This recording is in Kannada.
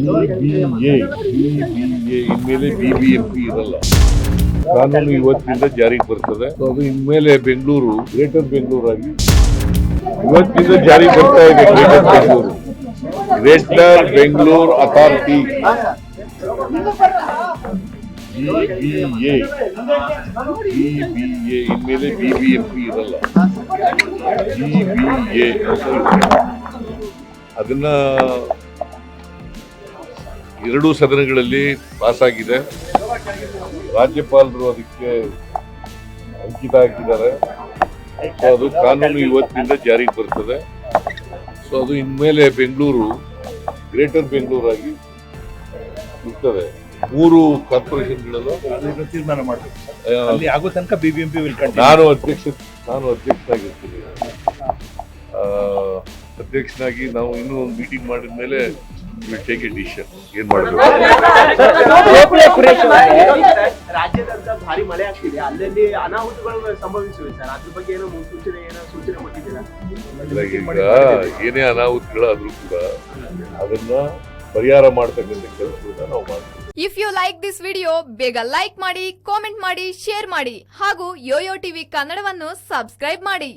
ಬಿಬಿಎ ಎ ಇನ್ಮೇಲೆ ಬಿಬಿಎಂಪಿ ಇರಲ್ಲ ಕಾನೂನು ಇವತ್ತಿನಿಂದ ಜಾರಿಗೆ ಬರ್ತದೆ. ಅದು ಇನ್ಮೇಲೆ ಬೆಂಗಳೂರು ಗ್ರೇಟರ್ ಬೆಂಗಳೂರಾಗಿ ಇವತ್ತಿಂದ ಜಾರಿಗೆ ಬರ್ತಾ ಇದೆ greater Bengaluru greater Bengaluru authority BBA BBA ಇನ್ಮೇಲೆ ಪಿ ಇರಲ್ಲ ಬಿಬಿಎ ಅಂತ ಎ ಅದನ್ನ ಎರಡೂ ಸದನಗಳಲ್ಲಿ ಪಾಸಾಗಿದೆ. ಆಗಿದೆ ರಾಜ್ಯಪಾಲರು ಅದಕ್ಕೆ ಅಂಕಿತ ಹಾಕಿದ್ದಾರೆ. ಸೊ ಅದು ಕಾನೂನು ಇವತ್ತಿನಿಂದ ಜಾರಿಗೆ ಬರ್ತದೆ. ಸೊ ಅದು ಇನ್ಮೇಲೆ ಬೆಂಗಳೂರು ಗ್ರೇಟರ್ ಬೆಂಗಳೂರಾಗಿ ಇರ್ತದೆ ಮೂರು ಕಾರ್ಪೊರೇಷನ್ಗಳಲ್ಲೂ ತೀರ್ಮಾನ ಮಾಡಬೇಕು ಆ, ಅಲ್ಲಿ ಆಗೋ ತನಕ ಬಿಬಿಎಂಪಿ ನಾನು ಅಧ್ಯಕ್ಷ ನಾನು ಅಧ್ಯಕ್ಷನಾಗಿರ್ತೀನಿ. ಆ, ಅಧ್ಯಕ್ಷನಾಗಿ ನಾವು ಇನ್ನೂ ಒಂದು ಮೀಟಿಂಗ್ ಮಾಡಿದ ಮೇಲೆ ವಿಲ್ ಟೇಕ್ ಎ ಡಿಸಿಷನ್ ಏನ್ ಮಾಡಬೇಕು ರಾಜ್ಯದಂತ ಭಾರಿ ಮಳೆ ಆಗ್ತಿದೆ. ಅಲ್ಲಲ್ಲಿ ಅನಾಹುತಗಳು ಸಂಭವಿಸಿವೆ ಸರ್. ಅದ್ರ ಬಗ್ಗೆ ಏನೋ ಮುನ್ಸೂಚನೆ ಏನೋ ಸೂಚನೆ ಕೊಟ್ಟಿದ್ದೀರಾ? ಈಗ ಏನೇ ಅನಾಹುತಗಳಾದ್ರೂ ಕೂಡ ಅದನ್ನ ಪರಿಹಾರ ಮಾಡ್ತಕ್ಕಂಥ ಕೂಡ ನಾವು ಮಾಡ್ತೀವಿ. If you like this video ಬೇಗ ಲೈಕ್ ಮಾಡಿ ಕಾಮೆಂಟ್ ಮಾಡಿ ಶೇರ್ ಮಾಡಿ ಹಾಗೂ ಯೋಯೋ ಟಿವಿ ಕನ್ನಡವನ್ನು ಸಬ್ಸ್ಕ್ರೈಬ್ ಮಾಡಿ.